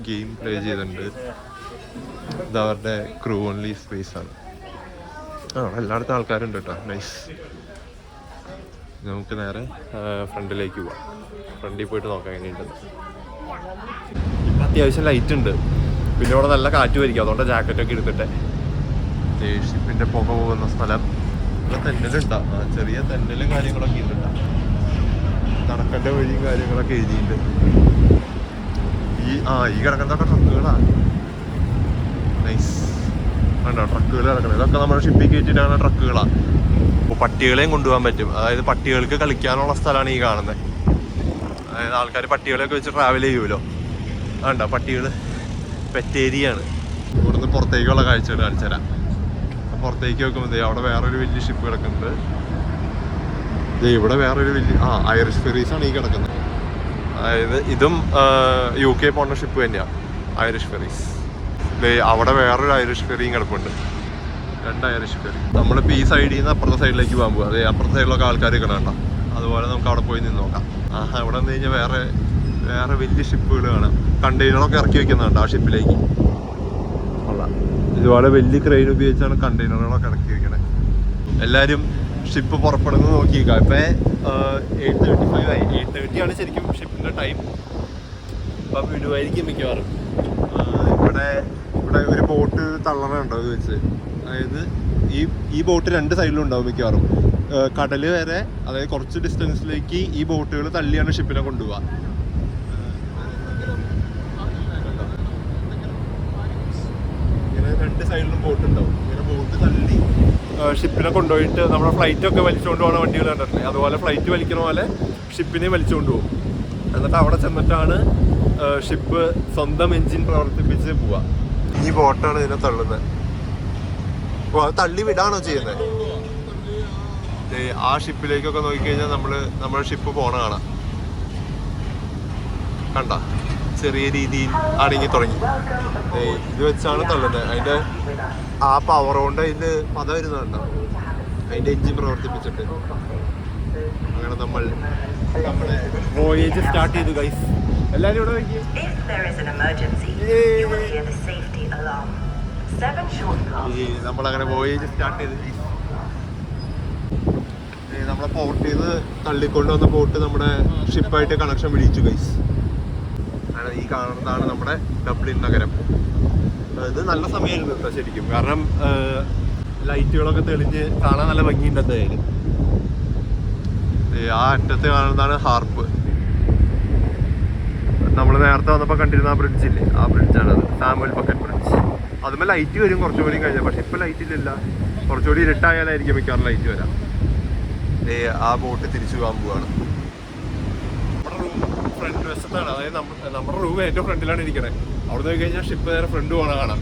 ഗെയിം പ്ലേ ചെയ്തിട്ടുണ്ട്. ഇത് അവരുടെ ക്രൂ ഓൺലി സ്പേസ് ആണ്. ആ എല്ലായിടത്തും ആൾക്കാരുണ്ട് കേട്ടോ. നൈസ് നമുക്ക് നേരെ ഫ്രണ്ടിലേക്ക് പോവാം. ഫ്രണ്ടിൽ പോയിട്ട് നോക്കാം എങ്ങനെയുണ്ടെന്ന് ഇപ്പം അത്യാവശ്യം ലൈറ്റ് ഉണ്ട്. പിന്നെ ഇവിടെ നല്ല കാറ്റ് വരിക അതുകൊണ്ട് ജാക്കറ്റൊക്കെ എടുത്തിട്ടെ. ഷിപ്പിന്റെ പുക പോകുന്ന സ്ഥലം. ഇവിടെ തെന്നലുണ്ടാ. ചെറിയ തെന്നലും കാര്യങ്ങളൊക്കെ ഉണ്ട്. നടക്കേണ്ട വഴിയും കാര്യങ്ങളൊക്കെ എഴുതിയിട്ടുണ്ട്. ഈ ആ ഈ കിടക്കുന്നതൊക്കെ ട്രക്കുകളാണ് നൈസ് വേണ്ട ട്രക്കുകൾ കിടക്കണം. ഇതൊക്കെ നമ്മുടെ ഷിപ്പിൽ കയറ്റിയിട്ടാണ് ട്രക്കുകളാണ് അപ്പോൾ പട്ടികളെയും കൊണ്ടുപോകാൻ പറ്റും. അതായത് പട്ടികൾക്ക് കളിക്കാനുള്ള സ്ഥലമാണ് ഈ കാണുന്നത് അതായത് ആൾക്കാർ പട്ടികളെയൊക്കെ വെച്ച് ട്രാവൽ ചെയ്യുമല്ലോ. വേണ്ട പട്ടികൾ പെറ്റേരിയാണ്. ഇവിടുന്ന് പുറത്തേക്കുള്ള കാഴ്ചകൾ കാണിച്ചു തരാം. പുറത്തേക്ക് നോക്കുമ്പോൾ അവിടെ വേറൊരു വലിയ ഷിപ്പ് കിടക്കുന്നുണ്ട്. ഇവിടെ വേറൊരു വലിയ ആ ഐറിഷ് ഫെറീസ് ആണ് ഈ കിടക്കുന്നത്. അതായത് ഇതും യു കെ പോണ ഷിപ്പ് തന്നെയാണ് ഐറിഷ് ഫെറീസ് അവിടെ വേറൊരു ഐറിഷ് ഫെറിയും കിടപ്പുണ്ട്. രണ്ട് ഐറിഷ് ഫെറി നമ്മളിപ്പോൾ ഈ സൈഡിൽ നിന്ന് അപ്പുറത്തെ സൈഡിലേക്ക് പോകാൻ പോകും അതെ അപ്പുറത്തെ സൈഡിലൊക്കെ ആൾക്കാർ കിടണ്ട അതുപോലെ നമുക്ക് അവിടെ പോയി നിന്ന് നോക്കാം. ആ അവിടെ നിന്ന് കഴിഞ്ഞാൽ വേറെ വേറെ വലിയ ഷിപ്പുകൾ കാണാം കണ്ടെയ്നറൊക്കെ ഇറക്കി വെക്കുന്നുണ്ട് ആ ഷിപ്പിലേക്ക്. കൊള്ളാം. ഇതുപോലെ വലിയ ക്രെയിൻ ഉപയോഗിച്ചാണ് കണ്ടെയ്നറുകളൊക്കെ ഇറക്കി വെക്കണേ. എല്ലാവരും ഷിപ്പ് പുറപ്പെടുന്നത് നോക്കിയേക്കാം. ഇപ്പം എയ്റ്റ് തേർട്ടി ഫൈവ് ആയി. എയ്റ്റ് തേർട്ടി ആണ് ശരിക്കും ഷിപ്പിന്റെ ടൈം. അപ്പം വിടുവായിരിക്കും മിക്കവാറും. ഇവിടെ ഇവിടെ ഒരു ബോട്ട് തള്ളണുണ്ടോ എന്ന് വെച്ച്. അതായത് ഈ ഈ ബോട്ട് രണ്ട് സൈഡിലും ഉണ്ടാവും മിക്കവാറും. ആ, കടൽ വരെ അതായത് കുറച്ച് ഡിസ്റ്റൻസിലേക്ക് ഈ ബോട്ടുകൾ തള്ളിയാണ് ഷിപ്പിനെ കൊണ്ടുപോവുക. ഇങ്ങനെ രണ്ട് സൈഡിലും ബോട്ട് ഉണ്ടാവും. ബോട്ട് തള്ളി ഷിപ്പിനെ കൊണ്ടുപോയിട്ട് നമ്മുടെ ഫ്ലൈറ്റ് ഒക്കെ വലിച്ചുകൊണ്ട് പോകുന്ന വണ്ടികൾ കണ്ടിട്ടില്ലേ? അതുപോലെ ഫ്ലൈറ്റ് വലിക്കുന്ന പോലെ ഷിപ്പിനെ വലിച്ചുകൊണ്ട് പോകും എന്നിട്ട് അവിടെ ചെന്നിട്ടാണ് ഷിപ്പ് സ്വന്തം എഞ്ചിൻ പ്രവർത്തിപ്പിച്ച് പോവുക. ഈ ബോട്ടാണ് ഇതിനെ തള്ളുന്നത്. തള്ളി വിടാണോ ചെയ്യുന്നത്? ആ ഷിപ്പിലേക്കൊക്കെ നോക്കിക്കഴിഞ്ഞാൽ നമ്മൾ നമ്മുടെ ഷിപ്പ് പോണ കാണാം കണ്ട? ചെറിയ രീതിയിൽ അടങ്ങി തുടങ്ങി. ഇത് വെച്ചാണ് തള്ളുന്നത്. അതിന്റെ ആ പവർ കൊണ്ട് അതിന്റെ പത വരുന്നുണ്ടോ അതിന്റെ എഞ്ചിൻ പ്രവർത്തിപ്പിച്ചിട്ട്. അങ്ങനെ നമ്മൾ നമ്മുടെ വോയേജ് സ്റ്റാർട്ട് ചെയ്തു ഗൈസ് എല്ലാവരും ഇവിടെ നമ്മളങ്ങനെ voyage start is an emergency, you will hear the safety alarm. Seven short cars. ഈ നമ്മളങ്ങനെ വോയേജ് സ്റ്റാർട്ട് ചെയ്ത് guys. ഈ നമ്മളെ പോർട്ടിൽ നിന്ന് തള്ളിക്കൊണ്ട് വന്ന ബോട്ട് നമ്മുടെ ഷിപ്പായിട്ട് കണക്ഷൻ പിടിച്ചു ഗൈസ് ഈ കാണുന്നതാണ് നമ്മുടെ ഡബ്ലിൻ നഗരം. ഇത് നല്ല സമയമായിരുന്നു കേട്ടോ ശരിക്കും. കാരണം ലൈറ്റുകളൊക്കെ തെളിഞ്ഞ് കാണാൻ നല്ല ഭംഗിയുണ്ട് എന്തായാലും. ആ അറ്റത്ത് കാണുന്നതാണ് ഹാർപ്പ്. നമ്മൾ നേരത്തെ വന്നപ്പോൾ കണ്ടിരുന്ന ആ ബ്രിഡ്ജ് ഇല്ലേ? ആ ബ്രിഡ്ജാണ് അത്. സാമുവൽ ബക്കറ്റ് ബ്രിഡ്ജ് അതുമ്പോൾ ലൈറ്റ് വരും കുറച്ചുകൂടി കഴിഞ്ഞാൽ പക്ഷെ ഇപ്പോൾ ലൈറ്റ് ഇല്ലല്ല. കുറച്ചുകൂടി ഇരുട്ടായാലായിരിക്കും മിക്കവാറും ലൈറ്റ് വരാം. ആ ബോട്ട് തിരിച്ചു പോകാൻ പോവാണ്. നമ്മുടെ റൂം ഫ്രണ്ട് വശത്താണ്. അതായത് നമ്മുടെ റൂം ഏറ്റവും ഫ്രണ്ടിലാണ് ഇരിക്കണേ. അവിടെ നിന്ന് കഴിഞ്ഞാൽ ഷിപ്പ് നേരെ ഫ്രണ്ട് പോകണ കാണാം.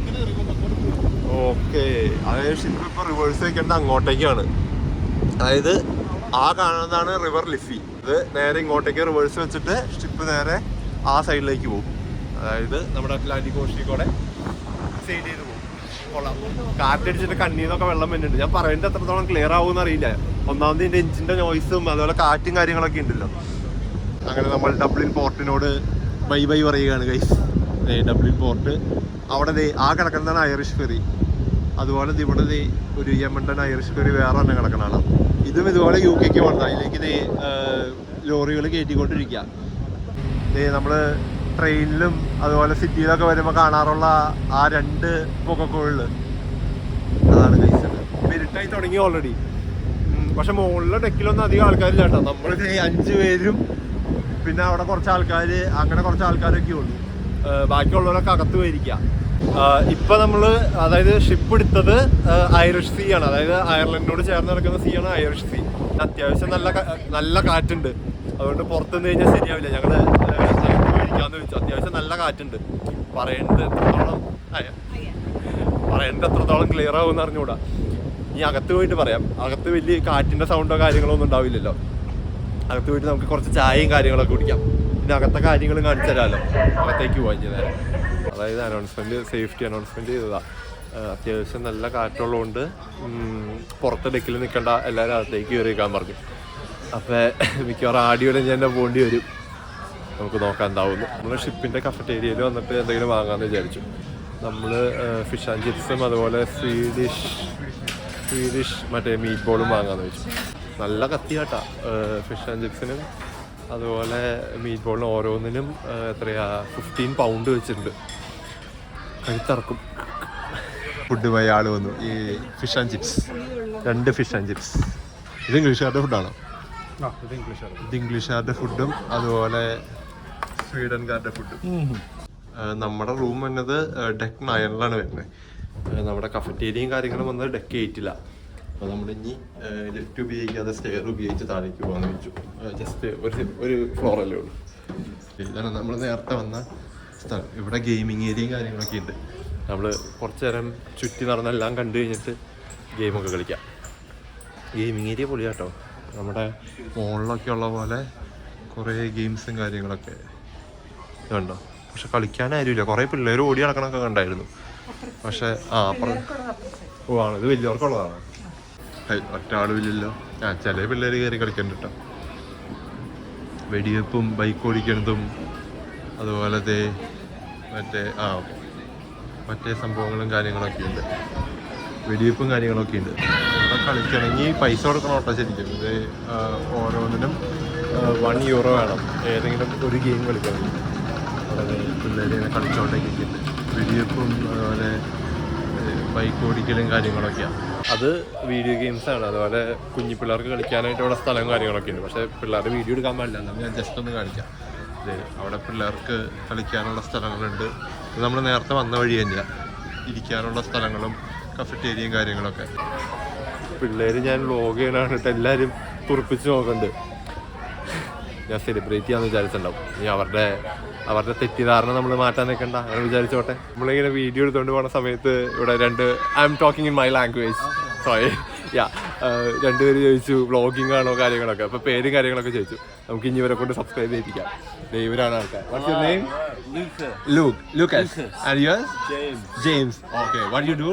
ഓക്കെ. അതായത് ഷിപ്പ് ഇപ്പൊ റിവേഴ്സ് വെക്കേണ്ട അങ്ങോട്ടേക്കാണ്. അതായത് ആ കാണുന്നതാണ് റിവർ ലിഫി ഇത് നേരെ ഇങ്ങോട്ടേക്ക് റിവേഴ്സ് വെച്ചിട്ട് ഷിപ്പ് നേരെ ആ സൈഡിലേക്ക് പോകും. അതായത് നമ്മുടെ അറ്റ്ലാന്റിക് ഓഷനിൽ കൂടെ സൈഡ് ചെയ്ത് പോകും കൊള്ളാം. കാറ്റടിച്ചിട്ട് കണ്ണീന്നൊക്കെ വെള്ളം വരുന്നുണ്ട് ഞാൻ പറയുന്നത് എത്രത്തോളം ക്ലിയർ ആവുമെന്ന് അറിയില്ല. ഒന്നാമത് ഇതിന്റെ എഞ്ചിന്റെ നോയ്സും അതുപോലെ കാറ്റും കാര്യങ്ങളൊക്കെ ഉണ്ടല്ലോ. അങ്ങനെ നമ്മൾ ഡബ്ലിൻ പോർട്ടിനോട് ബൈ ബൈ പറയുകയാണ് ഗൈസ് ഡബ്ലിൻ പോർട്ട് അവിടെ ആ കിടക്കുന്നതാണ് ഐറിഷ് ഫെറി അതുപോലെ ഇവിടെ ഒരു യമണ്ടൻ ഐറിഷ് ഫെറി വേറെ തന്നെ കിടക്കണതാണ് ഇതും ഇതുപോലെ യു കെക്ക് പോകണം അതിലേക്ക് ലോറികൾ കയറ്റിക്കൊണ്ടിരിക്കുക നമ്മൾ ട്രെയിനിലും അതുപോലെ സിറ്റിയിലൊക്കെ വരുമ്പോൾ കാണാറുള്ള ആ രണ്ട് പുകക്കുഴൽ അതാണ് കഴിച്ചത് ഇരുട്ടായി തുടങ്ങി ഓൾറെഡി പക്ഷെ മുകളിലെ ഡെക്കിലൊന്നും അധികം ആൾക്കാരില്ല കേട്ടോ. നമ്മൾ അഞ്ച് പേരും പിന്നെ അവിടെ കുറച്ച് ആൾക്കാർ അങ്ങനെ കുറച്ച് ആൾക്കാരൊക്കെ ഉള്ളൂ. ബാക്കിയുള്ളവരൊക്കെ അകത്ത് പോയിരിക്കുക ഇപ്പൊ നമ്മൾ അതായത് ഷിപ്പ് എടുത്തത് ഐറിഷ് സീ ആണ്. അതായത് അയർലൻഡിനോട് ചേർന്ന് നടക്കുന്ന സീ ആണ് ഐറിഷ് സീ അത്യാവശ്യം നല്ല നല്ല കാറ്റുണ്ട്. അതുകൊണ്ട് പുറത്തുനിന്ന് കഴിഞ്ഞാൽ ശരിയാവില്ല. ഞങ്ങൾ പോയിരിക്കാന്ന് വെച്ചു അത്യാവശ്യം നല്ല കാറ്റുണ്ട്. പറയേണ്ടത് എത്രത്തോളം പറയേണ്ടത് എത്രത്തോളം ക്ലിയർ ആവുമെന്ന് അറിഞ്ഞുകൂടാ. ഇനി അകത്ത് പോയിട്ട് പറയാം. അകത്ത് വലിയ കാറ്റിന്റെ സൗണ്ടോ കാര്യങ്ങളോ ഒന്നും ഉണ്ടാവില്ലല്ലോ. അകത്ത് പോയിട്ട് നമുക്ക് കുറച്ച് ചായയും കാര്യങ്ങളൊക്കെ കുടിക്കാം. പിന്നെ അകത്തെ കാര്യങ്ങളും കാണിച്ചു തരാമല്ലോ അകത്തേക്ക് പോവാം നേരം. അതായത് അനൗൺസ്മെന്റ് സേഫ്റ്റി അനൗൺസ്മെന്റ് ചെയ്തതാ. അത്യാവശ്യം നല്ല കാറ്റുള്ളതുകൊണ്ട് പുറത്തെ ഡെക്കിൽ നിൽക്കേണ്ട. എല്ലാവരും അകത്തേക്ക് കയറിയേക്കാൻ പറഞ്ഞു. അപ്പോൾ മിക്കവാറും ആടിയോടെ ഞാൻ തന്നെ പോകേണ്ടി വരും. നമുക്ക് നോക്കാൻ എന്താവുന്നു നമ്മൾ ഷിപ്പിന്റെ കഫറ്റേരിയയിൽ വന്നിട്ട് എന്തെങ്കിലും വാങ്ങാമെന്ന് വിചാരിച്ചു. നമ്മൾ ഫിഷ് ആൻഡ് ചിപ്സും അതുപോലെ സ്വീഡിഷ് സ്വീഡിഷ് മറ്റേ മീറ്റ് ബോളും വാങ്ങാമെന്ന് വെച്ചു നല്ല കത്തിയാട്ടാ ഫിഷ് ആൻഡ് ചിപ്സിനും അതുപോലെ മീറ്റ് ബോളിനും ഓരോന്നിനും എത്രയാ ഫിഫ്റ്റീൻ പൗണ്ട് വെച്ചിട്ടുണ്ട്. കഴുത്തറക്കും ഫുഡ് പോയ ആൾ വന്നു. ഈ ഫിഷ് ആൻഡ് ചിപ്സ് രണ്ട് ഫിഷ് ആൻഡ് ചിപ്സ് ഇത് ഇംഗ്ലീഷുകാരുടെ ഫുഡാണോ ഇത് ഇംഗ്ലീഷുകാരുടെ ഫുഡും അതുപോലെ സ്വീഡൻകാരുടെ ഫുഡ് നമ്മുടെ റൂം വന്നത് ഡെക്ക് നയനിലാണ് വരുന്നത് നമ്മുടെ കഫറ്റേരിയയും കാര്യങ്ങളും വന്നത് ഡെക്ക് എയ്റ്റില്ല അപ്പോൾ നമ്മൾ ഇനി ലിഫ്റ്റ് ഉപയോഗിക്കാതെ സ്റ്റെയർ ഉപയോഗിച്ച് താഴേക്ക് പോകാന്ന് വെച്ചു. ജസ്റ്റ് ഒരു ഒരു ഫ്ലോറല്ലേ ഉള്ളൂ. ഇതാണ് നമ്മൾ നേരത്തെ വന്ന സ്ഥലം. ഇവിടെ ഗെയിമിങ് ഏരിയയും കാര്യങ്ങളൊക്കെ ഉണ്ട്. നമ്മൾ കുറച്ച് നേരം ചുറ്റി നടന്നെല്ലാം കണ്ടു കഴിഞ്ഞിട്ട് ഗെയിമൊക്കെ കളിക്കാം. ഗെയിമിങ് ഏരിയ പൊളിയാട്ടോ. നമ്മുടെ ഫോണിലൊക്കെ ഉള്ള പോലെ കുറേ ഗെയിംസും കാര്യങ്ങളൊക്കെ കണ്ടോ? പക്ഷെ കളിക്കാൻ ആരുമില്ല കുറേ പിള്ളേർ ഓടി നടക്കണൊക്കെ കണ്ടായിരുന്നു. പക്ഷെ ആ അപ്പുറം. ഓ ആണ്. ഇത് വലിയവർക്കുള്ളതാണ്. ഒറ്റ ആളുമില്ലല്ലോ ആ ചില പിള്ളേർ കയറി കളിക്കണ്ട വെടിവെപ്പും ബൈക്ക് ഓടിക്കണതും അതുപോലെ തേ മറ്റേ ആ മറ്റേ സംഭവങ്ങളും കാര്യങ്ങളൊക്കെ ഉണ്ട്. വെടിവെപ്പും കാര്യങ്ങളൊക്കെ ഉണ്ട്. ഇവിടെ കളിക്കണമെങ്കിൽ പൈസ കൊടുക്കണം കേട്ടോ ശരിക്കും. ഇത് ഓരോന്നിനും വൺ യൂറോ വേണം. ഏതെങ്കിലും ഒരു ഗെയിം അതായത് പിള്ളേർ ഇങ്ങനെ കളിച്ചോണ്ടേക്കൊക്കെ ഉണ്ട് വെടിവെപ്പും അതുപോലെ ബൈക്ക് ഓടിക്കലും കാര്യങ്ങളൊക്കെയാണ് അത് വീഡിയോ ഗെയിംസാണ് അതുപോലെ കുഞ്ഞു പിള്ളേർക്ക് കളിക്കാനായിട്ട് ഇവിടെ സ്ഥലവും കാര്യങ്ങളൊക്കെ ഉണ്ട്. പക്ഷേ പിള്ളേർ വീഡിയോ എടുക്കാൻ പാടില്ല. നമ്മൾ ഞാൻ ജസ്റ്റ് ഒന്ന് കാണിക്കാം. അതെ അവിടെ പിള്ളേർക്ക് കളിക്കാനുള്ള സ്ഥലങ്ങളുണ്ട്. നമ്മൾ നേരത്തെ വന്ന വഴി തന്നെയാണ് ഇരിക്കാനുള്ള സ്ഥലങ്ങളും കഫറ്റേരിയയും കാര്യങ്ങളൊക്കെ. പിള്ളേർ ഞാൻ വ്ലോഗ് ചെയ്യണാണ് കേട്ടോ എല്ലാവരും തുറപ്പിച്ച് നോക്കുന്നുണ്ട് ഞാൻ സെലിബ്രേറ്റ് ചെയ്യാന്ന് വിചാരിച്ചിട്ടുണ്ടാവും. ഇനി അവരുടെ അവരുടെ തെറ്റിദ്ധാരണ നമ്മൾ മാറ്റാൻ നിൽക്കണ്ട അങ്ങനെ വിചാരിച്ചോട്ടെ. നമ്മളിങ്ങനെ വീഡിയോ എടുത്തുകൊണ്ട് പോണ സമയത്ത് ഇവിടെ രണ്ട് I'm talking in my language sorry yeah രണ്ടുപേര് ചോദിച്ചു വ്ളോഗിംഗ് ആണോ കാര്യങ്ങളൊക്കെ? അപ്പോൾ പേരും കാര്യങ്ങളൊക്കെ ചോദിച്ചു. നമുക്ക് ഇനി ഇവരെ കൊണ്ട് സബ്സ്ക്രൈബ് ചെയ്തിരിക്കാം ദൈവരാണ് ആൾക്കാർ. What's your name Luca. Luke Lucas and yours James. James okay what you do.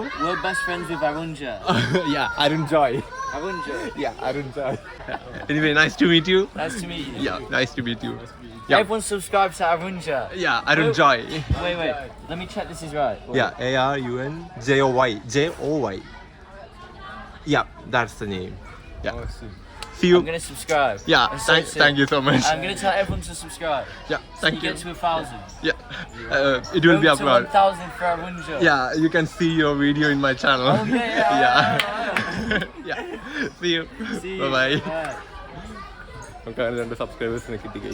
Yeah Arun Joy Arunja. Yeah, Arun Chai. *laughs* anyway, nice to meet you. Nice to meet you. Yeah, nice to meet you. Yeah, Everyone subscribes to Arunja. yeah, Arun Joy. Wait, wait. Let me check this is right. Wait. Yeah, A R U N J O Y. J O Y. Yeah, that's the name. Yeah. Oh, See you. I'm gonna subscribe. Yeah, And so thank, thank you so much. I'm gonna tell everyone to subscribe. Yeah, So thank you you. get to a thousand. Yeah, uh, it will be Go be uploaded. 1,000 for Arunja. Yeah, you can see your video in my channel. Oh, yeah, yeah. yeah. yeah. See you. See Bye you. bye. Bye. നമുക്ക് അങ്ങനെ രണ്ട് സബ്സ്ക്രൈബേഴ്സിനെ കിട്ടി കൈ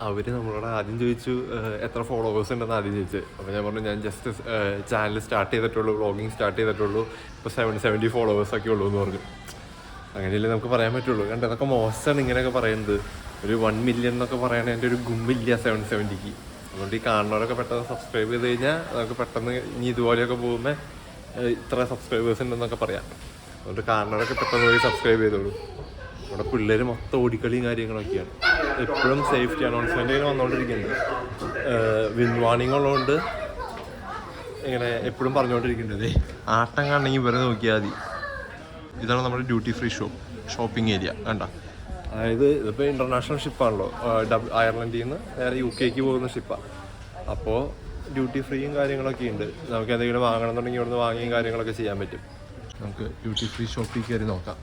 അവർ നമ്മളോട് ആദ്യം ചോദിച്ചു "ഏഹ്, എത്ര followers ഉണ്ടെന്ന് ആദ്യം ചോദിച്ചു അപ്പോൾ ഞാൻ പറഞ്ഞു ഞാൻ ജസ്റ്റ് ചാനൽ സ്റ്റാർട്ട് ചെയ്തിട്ടുള്ളൂ വ്ളോഗിങ് സ്റ്റാർട്ട് ചെയ്തിട്ടുള്ളൂ ഇപ്പോൾ സെവൻ സെവന്റി ഫോളോവേഴ്സൊക്കെ ഉള്ളൂ എന്ന് പറഞ്ഞു അങ്ങനെയല്ലേ നമുക്ക് പറയാൻ പറ്റുള്ളൂ. കണ്ട അതൊക്കെ മോശമാണ് ഇങ്ങനെയൊക്കെ പറയുന്നത്. ഒരു വൺ മില്യൺ എന്നൊക്കെ പറയണേ എന്റെ ഒരു ഗുമ്മില്ല സെവൻ സെവന്റിക്ക് അതുകൊണ്ട് ഈ കാണുന്നവരൊക്കെ പെട്ടെന്ന് സബ്സ്ക്രൈബ് ചെയ്ത് കഴിഞ്ഞാൽ നമുക്ക് പെട്ടെന്ന് ഇനി ഇതുപോലെയൊക്കെ പോകുമ്പോൾ ഇത്ര സബ്സ്ക്രൈബേഴ്സ് ഉണ്ടെന്നൊക്കെ പറയാം. അതുകൊണ്ട് കാണുന്നവരൊക്കെ പെട്ടെന്ന് പോയി സബ്സ്ക്രൈബ് ചെയ്തോളൂ. ഇവിടെ പിള്ളേർ മൊത്തം ഓടിക്കളിയും കാര്യങ്ങളൊക്കെയാണ്. എപ്പോഴും സേഫ്റ്റി അനൗൺസ്മെന്റ് ഇങ്ങനെ വന്നുകൊണ്ടിരിക്കുന്നത് വിൻ വാണിംഗ് ഉള്ളതുകൊണ്ട് ഇങ്ങനെ എപ്പോഴും പറഞ്ഞുകൊണ്ടിരിക്കുന്നത് ആട്ടം കാണണമെങ്കിൽ ഇവരെ നോക്കിയാൽ മതി. ഇതാണ് നമ്മുടെ duty free shop shopping area കണ്ട? അതായത് ഇതിപ്പോൾ ഇന്റർനാഷണൽ ഷിപ്പാണല്ലോ അയർലൻഡിൽ നിന്ന് നേരെ യു കെക്ക് പോകുന്ന ഷിപ്പാണ് അപ്പോൾ ഡ്യൂട്ടി ഫ്രീയും കാര്യങ്ങളൊക്കെ ഉണ്ട്. നമുക്ക് എന്തെങ്കിലും വാങ്ങണമെന്നുണ്ടെങ്കിൽ ഇവിടുന്ന് വാങ്ങിയും കാര്യങ്ങളൊക്കെ ചെയ്യാൻ പറ്റും. നമുക്ക് ഡ്യൂട്ടി ഫ്രീ ഷോപ്പിൽ കയറി നോക്കാം.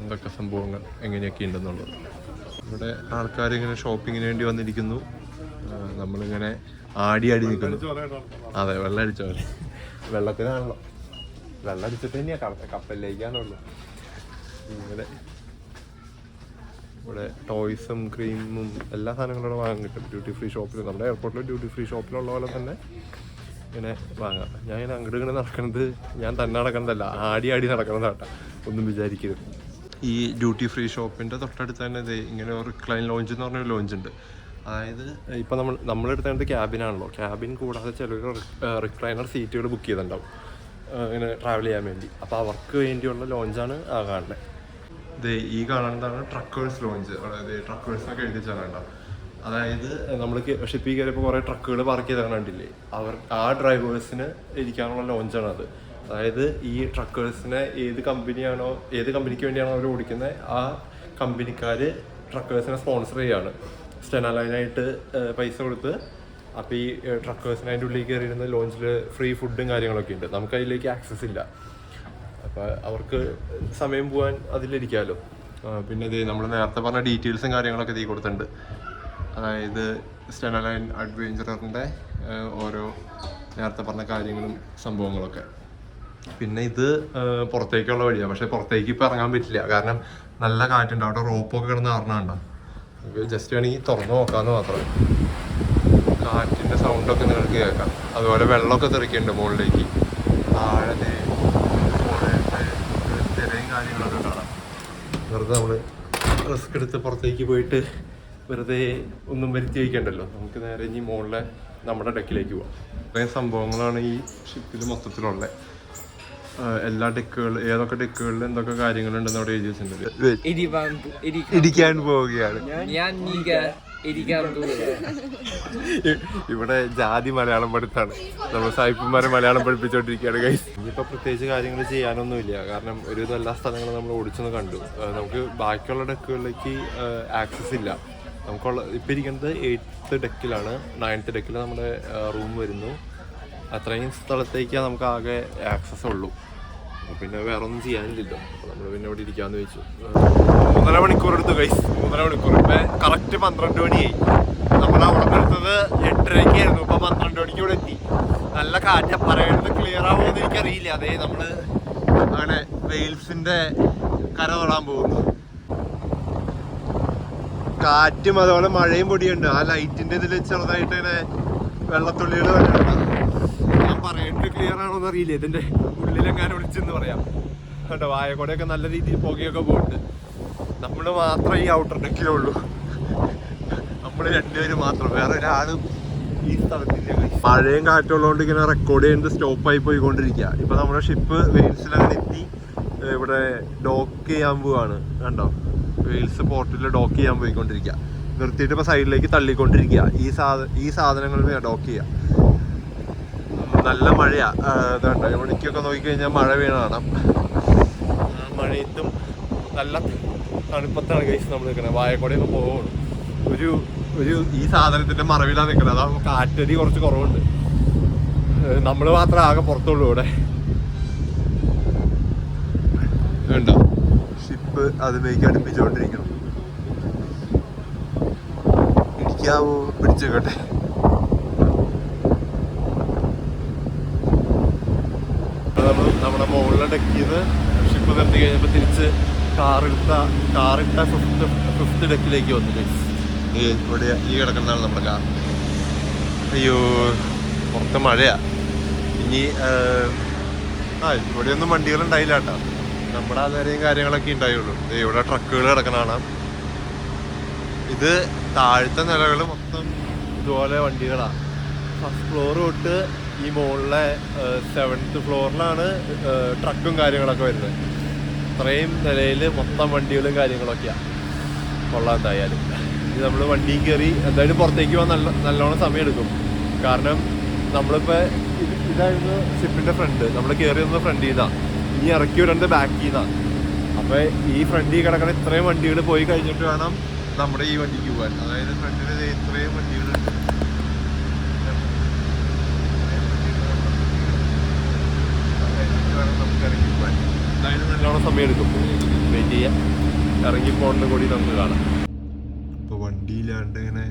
എന്തൊക്കെ സംഭവങ്ങൾ എങ്ങനെയൊക്കെ ഉണ്ടെന്നുള്ളത്. ഇവിടെ ആൾക്കാർ ഇങ്ങനെ ഷോപ്പിങ്ങിന് വേണ്ടി വന്നിരിക്കുന്നു. നമ്മളിങ്ങനെ ആടി ആടി നിൽക്കുന്നു. അതെ വെള്ളം അടിച്ചോ വെള്ളത്തിനാണല്ലോ. വെള്ളം അടിച്ചിട്ട് തന്നെയാ കപ്പലിലേക്കാണുള്ളൂ. ഇവിടെ ടോയ്സും ക്രീമും എല്ലാ സാധനങ്ങളും ഇവിടെ വാങ്ങാൻ കിട്ടും. ഡ്യൂട്ടി ഫ്രീ ഷോപ്പിൽ നമ്മുടെ എയർപോർട്ടിൽ ഡ്യൂട്ടി ഫ്രീ ഷോപ്പിലുള്ള പോലെ തന്നെ ഇങ്ങനെ വാങ്ങാം. ഞാൻ ഇങ്ങനെ അങ്ങോട്ട് ഇങ്ങനെ നടക്കുന്നത് ഞാൻ തന്നെ നടക്കുന്നതല്ല ആടി ആടി നടക്കുന്നതാട്ടാ ഒന്നും വിചാരിക്കരുത്. ഈ ഡ്യൂട്ടി ഫ്രീ ഷോപ്പിന്റെ തൊട്ടടുത്ത് തന്നെ ഇത് ഇങ്ങനെ ഒരു ക്ലൈൻ ലോഞ്ച് എന്ന് പറഞ്ഞൊരു ലോഞ്ച് ഉണ്ട്. അതായത് ഇപ്പം നമ്മൾ നമ്മളെടുത്തത് ക്യാബിനാണല്ലോ ക്യാബിൻ കൂടാതെ ചിലർ റിക്ലൈനർ സീറ്റുകൾ ബുക്ക് ചെയ്തിട്ടുണ്ടാവും. ഇങ്ങനെ ട്രാവൽ ചെയ്യാൻ വേണ്ടി. അപ്പോൾ അവർക്ക് വേണ്ടിയുള്ള ലോഞ്ചാണ് ആ കാണുന്നത് ഈ കാണുന്നതാണ് ട്രക്കേഴ്സ് ലോഞ്ച് അതായത് ട്രക്കേഴ്സ് ഒക്കെ എഴുതി വെച്ചാൽ അതായത് നമ്മൾ ഷിപ്പിൽ കയറിയപ്പോൾ കുറേ ട്രക്കുകൾ പാർക്ക് ചെയ്ത് കണ്ടില്ലേ? അവർ ആ ഡ്രൈവേഴ്സിന് ഇരിക്കാനുള്ള ലോഞ്ചാണ് അത്. അതായത് ഈ ട്രക്കേഴ്സിനെ ഏത് കമ്പനിയാണോ ഏത് കമ്പനിക്ക് വേണ്ടിയാണോ അവർ ഓടിക്കുന്നത് ആ കമ്പനിക്കാർ ട്രക്കേഴ്സിനെ സ്പോൺസർ ചെയ്യാണ്. സ്റ്റെനാലൈനായിട്ട് പൈസ കൊടുത്ത് അപ്പോൾ ഈ ട്രക്കേഴ്സിന് അതിന്റെ ഉള്ളിൽ കയറിയിരുന്ന ലോഞ്ചിൽ ഫ്രീ ഫുഡും കാര്യങ്ങളൊക്കെ ഉണ്ട്. നമുക്ക് അതിലേക്ക് ആക്സസ് ഇല്ല. അപ്പോൾ അവർക്ക് സമയം പോകാൻ അതിലിരിക്കാമല്ലോ പിന്നെ ഇത് നമ്മൾ നേരത്തെ പറഞ്ഞ ഡീറ്റെയിൽസും കാര്യങ്ങളൊക്കെ ഇതിൽ കൊടുത്തിട്ടുണ്ട്. അതായത് സ്റ്റെനലൈൻ അഡ്വഞ്ചറിന്റെ ഓരോ നേരത്തെ പറഞ്ഞ കാര്യങ്ങളും സംഭവങ്ങളൊക്കെ. പിന്നെ ഇത് പുറത്തേക്കുള്ള വഴിയാണ് പക്ഷേ പുറത്തേക്ക് ഇപ്പോൾ ഇറങ്ങാൻ പറ്റില്ല. കാരണം നല്ല കാറ്റുണ്ട്. അവിടെ റോപ്പൊക്കെ കിടന്ന് നമുക്ക് ജസ്റ്റ് വേണമെങ്കിൽ തുറന്നു നോക്കാമെന്ന് മാത്രം. കാറ്റിന്റെ സൗണ്ടൊക്കെ നിങ്ങൾക്ക് കേൾക്കാം. അതുപോലെ വെള്ളമൊക്കെ തെറിക്കുന്നുണ്ട് മുകളിലേക്ക്. ഒരു തിരയും കാര്യങ്ങളൊക്കെ കാണാം. വെറുതെ നമ്മൾ റിസ്ക് എടുത്ത് പുറത്തേക്ക് പോയിട്ട് വെറുതെ ഒന്നും വരുത്തി വയ്ക്കണ്ടല്ലോ. നമുക്ക് നേരെ ഇനി മുകളിലെ നമ്മുടെ ഡെക്കിലേക്ക് പോവാം. ഇത്രയും സംഭവങ്ങളാണ് ഈ ഷിപ്പിൽ മൊത്തത്തിലുള്ളത് എല്ലാ ഡെക്കുകൾ ഏതൊക്കെ ഡെക്കുകളിൽ എന്തൊക്കെ കാര്യങ്ങളുണ്ടെന്ന് അവിടെ എഴുതി വെച്ചിട്ടുണ്ട്. ഇടിക്കാൻ പോവുകയാണ്. *laughs* ഇവിടെ ജാതി മലയാളം പഠിത്താണ്. നമ്മൾ സായിപ്പന്മാരെ മലയാളം പഠിപ്പിച്ചോണ്ടിരിക്കുകയാണ് ഗൈസ് ഇനിയിപ്പോ പ്രത്യേകിച്ച് കാര്യങ്ങൾ ചെയ്യാനൊന്നുമില്ല. കാരണം ഒരു എല്ലാ സ്ഥലങ്ങളും നമ്മൾ ഓടിച്ചൊന്ന് കണ്ടു. നമുക്ക് ബാക്കിയുള്ള ഡെക്കുകളിലേക്ക് ആക്സസ് ഇല്ല. നമുക്കുള്ള ഇപ്പം ഇരിക്കുന്നത് എയ്ത്ത് ഡെക്കിലാണ് നയൻത്ത് ഡെക്കിൽ നമ്മുടെ റൂം വരുന്നു. അത്രയും സ്ഥലത്തേക്കാണ് നമുക്ക് ആകെ ആക്സസ് ഉള്ളൂ. പിന്നെ വേറെ ഒന്നും ചെയ്യാനില്ലല്ലോ. അപ്പോൾ നമ്മൾ പിന്നെ ഇവിടെ ഇരിക്കാന്ന് വെച്ചു. മൂന്നര മണിക്കൂർ എടുത്തു ഗൈസ് മൂന്നര മണിക്കൂർ. ഇപ്പൊ കറക്റ്റ് പന്ത്രണ്ട് മണിയായി നമ്മൾ അവിടെ എടുത്തത് എട്ടരയ്ക്കായിരുന്നു ഇപ്പൊ പന്ത്രണ്ട് മണിക്ക് ഇവിടെ എത്തി. നല്ല കാറ്റ. പറയുന്നത് ക്ലിയർ ആവുമെന്ന് എനിക്കറിയില്ല. അതേ നമ്മൾ അങ്ങനെ വെയിൽസിന്റെ കര തൊടാൻ പോകുന്നു. കാറ്റും അതുപോലെ മഴയും പൊടിയുണ്ട്. ആ ലൈറ്റിന്റെ ഇതിൽ ചെറുതായിട്ട് ഇങ്ങനെ വെള്ളത്തുള്ളികൾ വരുന്നുണ്ട് പറയുന്നത് ക്ലിയർ ആണോ എന്ന് അറിയില്ല ഇതിന്റെ ഉള്ളിലെങ്ങാനും വിളിച്ചെന്ന് പറയാം. കേട്ടോ വായക്കോടെയൊക്കെ നല്ല രീതിയിൽ പുകയൊക്കെ പോയിട്ട് നമ്മൾ മാത്രം ഈ ഔട്ടർ ഡെക്കിലേ ഉള്ളൂ. നമ്മൾ രണ്ടുപേര് മാത്രം. വേറെ ഒരാളും ഈ സ്ഥലത്തില്ല. മഴയും കാറ്റുള്ളതുകൊണ്ട് ഇങ്ങനെ റെക്കോർഡ് ചെയ്യുന്നത് സ്റ്റോപ്പായി പോയിക്കൊണ്ടിരിക്കുക ഇപ്പൊ നമ്മുടെ ഷിപ്പ് വെയിൽസിലങ്ങനെ എത്തി. ഇവിടെ ഡോക്ക് ചെയ്യാൻ പോവാണ്. കണ്ടോ? വെയിൽസ് പോർട്ടിൽ ഡോക്ക് ചെയ്യാൻ പോയിക്കൊണ്ടിരിക്കുക നിർത്തിയിട്ട് ഇപ്പൊ സൈഡിലേക്ക് തള്ളിക്കൊണ്ടിരിക്കുക ഈ സാധ ഈ സാധനങ്ങൾ ഡോക്ക് ചെയ്യുക നല്ല മഴയാണ് ഇതുണ്ട് ഇവിടേക്കൊക്കെ നോക്കിക്കഴിഞ്ഞാൽ മഴ വീണ കാണാം. ആ മഴയത്തും നല്ല തണുപ്പത്താണ് കഴിച്ച് നമ്മൾ നിൽക്കുന്നത് വായക്കോടെയൊക്കെ പോകുള്ളൂ ഒരു ഒരു ഈ സാധനത്തിന്റെ മറവിലാണ് നിൽക്കുന്നത് അതാ കാറ്റടി കുറച്ച് കുറവുണ്ട്. നമ്മൾ മാത്രം ആകെ പുറത്തുള്ളൂ ഇവിടെ. വേണ്ട. ഷിപ്പ് ഷിപ്പ് അതിലേക്ക് അടുപ്പിച്ചുകൊണ്ടിരിക്കണം പിടിക്കാവോ പിടിച്ചേക്കട്ടെ. നമ്മുടെ മുകളിലെ ഡെക്കിൽ നിന്ന് ഷിപ്പ് നിർത്തി കഴിഞ്ഞപ്പോൾ തിരിച്ച് കാറിട്ട കാറിട്ട ഫിഫ്ത്ത് ഫിഫ്ത്ത് ഡെക്കിലേക്ക് വന്നു. ഈ ഇവിടെ ഈ കിടക്കുന്നതാണ് നമ്മുടെ കാർ അയ്യോ പുറത്ത് മഴയാ. ഇനി ആ ഇവിടെയൊന്നും വണ്ടികൾ ഉണ്ടായില്ല കേട്ടോ. നമ്മുടെ അതുവരെയും കാര്യങ്ങളൊക്കെ ഉണ്ടായുള്ളൂ. ഇവിടെ ട്രക്കുകൾ കിടക്കണതാണ് ഇത് താഴത്തെ നിലകൾ മൊത്തം ഇതുപോലെ വണ്ടികളാണ് ഫസ്റ്റ് ഫ്ലോർ തൊട്ട് ഈ മുകളിലെ സെവൻത്ത് ഫ്ലോറിലാണ് ട്രക്കും കാര്യങ്ങളൊക്കെ വരുന്നത്. ഇത്രയും നിലയിൽ മൊത്തം വണ്ടികളും കാര്യങ്ങളൊക്കെയാണ് കൊള്ളാം എന്തായാലും. ഇത് നമ്മൾ വണ്ടിയും കയറി എന്തായാലും പുറത്തേക്ക് പോകാൻ നല്ല നല്ലോണം സമയം എടുക്കും കാരണം നമ്മളിപ്പോൾ ഇത് ഇതായിരുന്നു ഷിപ്പിന്റെ ഫ്രണ്ട് നമ്മൾ കയറി വന്ന ഫ്രണ്ടിൽ നിന്നാണ് ഇനി ഇറക്കി വിടേണ്ടത് ബാക്കിൽ നിന്നാണ് അപ്പോൾ ഈ ഫ്രണ്ടിൽ കിടക്കുന്ന ഇത്രയും വണ്ടികൾ പോയി കഴിഞ്ഞിട്ട് വേണം നമ്മുടെ ഈ വണ്ടിക്ക് പോകാൻ അതായത് ഫ്രണ്ടിൽ ഇത്രയും വണ്ടികളുണ്ട് കഴിഞ്ഞിട്ട് വേണം നമുക്ക് ഇറങ്ങി പോകാൻ എന്തായാലും നല്ലോണം സമയം എടുക്കും വെയിറ്റ് ചെയ്യാം. ഇറങ്ങി പോകുന്ന കൂടി നമുക്ക് കാണാം. ഇപ്പോൾ വണ്ടിയില്ലാണ്ട് ഇങ്ങനെ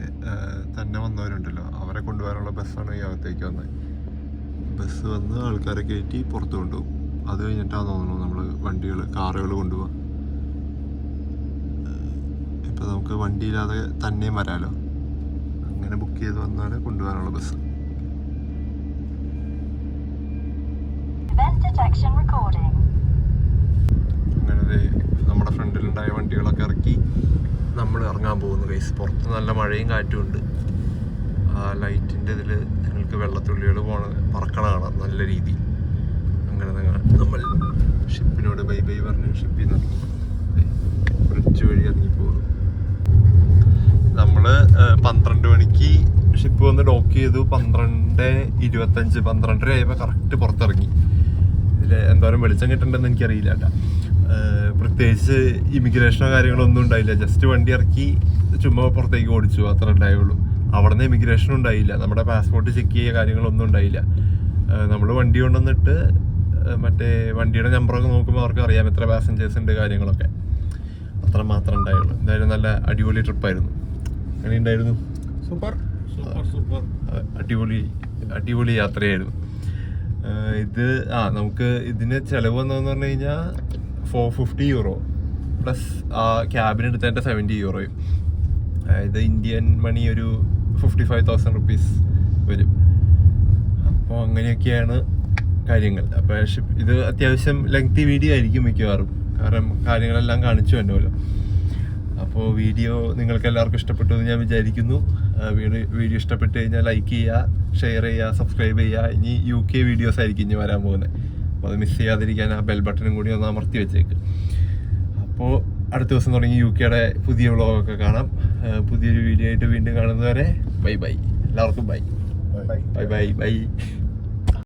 തന്നെ വന്നവരുണ്ടല്ലോ. അവരെ കൊണ്ടുപോകാനുള്ള ബസ്സാണ് ഈ അകത്തേക്ക് വന്നത്. ബസ് വന്ന് ആൾക്കാരെ കയറ്റി പുറത്ത് കൊണ്ടുപോകും. അത് കഴിഞ്ഞിട്ടാണ് തോന്നുന്നു നമ്മൾ വണ്ടികൾ കാറുകൾ കൊണ്ടുപോകാം ഇപ്പോൾ നമുക്ക് വണ്ടിയില്ലാതെ തന്നെയും വരാലോ. അങ്ങനെ ബുക്ക് ചെയ്ത് വന്നാണ് കൊണ്ടുപോകാനുള്ള ബസ്. Event detection recording. ദേ നമ്മുടെ ഫ്രണ്ടിലുണ്ടായ വണ്ടികളൊക്കെ ഇറക്കി നമ്മൾ ഇറങ്ങാൻ പോകുന്നു കൈസ് പുറത്ത് നല്ല മഴയും കാറ്റും ഉണ്ട്. ആ ലൈറ്റിന്റെ ഇതിൽ ഞങ്ങൾക്ക് വെള്ളത്തുള്ളികൾ പോണ പറക്കണ കാണാം. നല്ല രീതി. അങ്ങനെ നിങ്ങൾ നമ്മൾ ഷിപ്പിനോട് ബൈ ബൈ പറഞ്ഞ് ഷിപ്പിൽ നിന്ന് ഇറങ്ങി. ബ്രിഡ്ജ് വഴി ഇറങ്ങി പോകുന്നു നമ്മൾ പന്ത്രണ്ട് മണിക്ക് ഷിപ്പ് വന്ന് ഡോക്ക് ചെയ്തു. പന്ത്രണ്ട് ഇരുപത്തഞ്ച് പന്ത്രണ്ടര ആയപ്പോൾ കറക്റ്റ് പുറത്തിറങ്ങി. ഇതിൽ എന്തോരം വെളിച്ചം കിട്ടണ്ടെന്ന് എനിക്കറിയില്ല കേട്ടോ. പ്രത്യേകിച്ച് ഇമിഗ്രേഷനോ കാര്യങ്ങളോ ഒന്നും ഉണ്ടായില്ല. ജസ്റ്റ് വണ്ടി ഇറക്കി ചുമ്മാ പുറത്തേക്ക് ഓടിച്ചു. അത്ര ഉണ്ടായുള്ളൂ. അവിടുന്ന് ഇമിഗ്രേഷൻ ഉണ്ടായില്ല. നമ്മുടെ പാസ്പോർട്ട് ചെക്ക് ചെയ്യുക കാര്യങ്ങളൊന്നും ഉണ്ടായില്ല. നമ്മൾ വണ്ടി കൊണ്ടുവന്നിട്ട് മറ്റേ വണ്ടിയുടെ നമ്പറൊക്കെ നോക്കുമ്പോൾ അവർക്ക് അറിയാം എത്ര പാസഞ്ചേഴ്സ് ഉണ്ട് കാര്യങ്ങളൊക്കെ. അത്ര മാത്രം ഉണ്ടായുള്ളൂ. എന്തായാലും നല്ല അടിപൊളി ട്രിപ്പായിരുന്നു അങ്ങനെ ഉണ്ടായിരുന്നു സൂപ്പർ. Super super. അടിപൊളി അടിപൊളി യാത്രയായിരുന്നു. ഇത് ആ നമുക്ക് ഇതിന് ചിലവ് വന്നതെന്ന് പറഞ്ഞു കഴിഞ്ഞാൽ ഫോർ ഫിഫ്റ്റി യൂറോ പ്ലസ് ആ ക്യാബിന് എടുത്തതിന്റെ സെവന്റി യൂറോയും അതായത് ഇന്ത്യൻ മണി ഒരു ഫിഫ്റ്റി ഫൈവ് തൗസൻഡ് റുപ്പീസ് വരും. അപ്പോൾ അങ്ങനെയൊക്കെയാണ് കാര്യങ്ങൾ. അപ്പോൾ ഇത് അത്യാവശ്യം ലെങ്തി വീഡിയോ ആയിരിക്കും മിക്കവാറും. കാരണം കാര്യങ്ങളെല്ലാം കാണിച്ചു തന്നെയല്ലോ അപ്പോൾ വീഡിയോ നിങ്ങൾക്ക് എല്ലാവർക്കും ഇഷ്ടപ്പെട്ടു എന്ന് ഞാൻ വിചാരിക്കുന്നു. വീഡിയോ വീഡിയോ ഇഷ്ടപ്പെട്ട് കഴിഞ്ഞാൽ ലൈക്ക് ചെയ്യുക ഷെയർ ചെയ്യുക സബ്സ്ക്രൈബ് ചെയ്യുക. ഇനി യു കെ വീഡിയോസ് ആയിരിക്കും ഇനി വരാൻ പോകുന്നത്. അപ്പോൾ അത് മിസ് ചെയ്യാതിരിക്കാൻ ആ ബെൽ ബട്ടണും കൂടി ഒന്ന് അമർത്തി വെച്ചേക്ക്. അപ്പോൾ അടുത്ത ദിവസം തുടങ്ങി യു കെയുടെ പുതിയ വ്ളോഗൊക്കെ കാണാം. പുതിയൊരു വീഡിയോ ആയിട്ട് വീണ്ടും കാണുന്നവരെ ബൈ ബൈ. എല്ലാവർക്കും bye. Bye. Bye bye bye.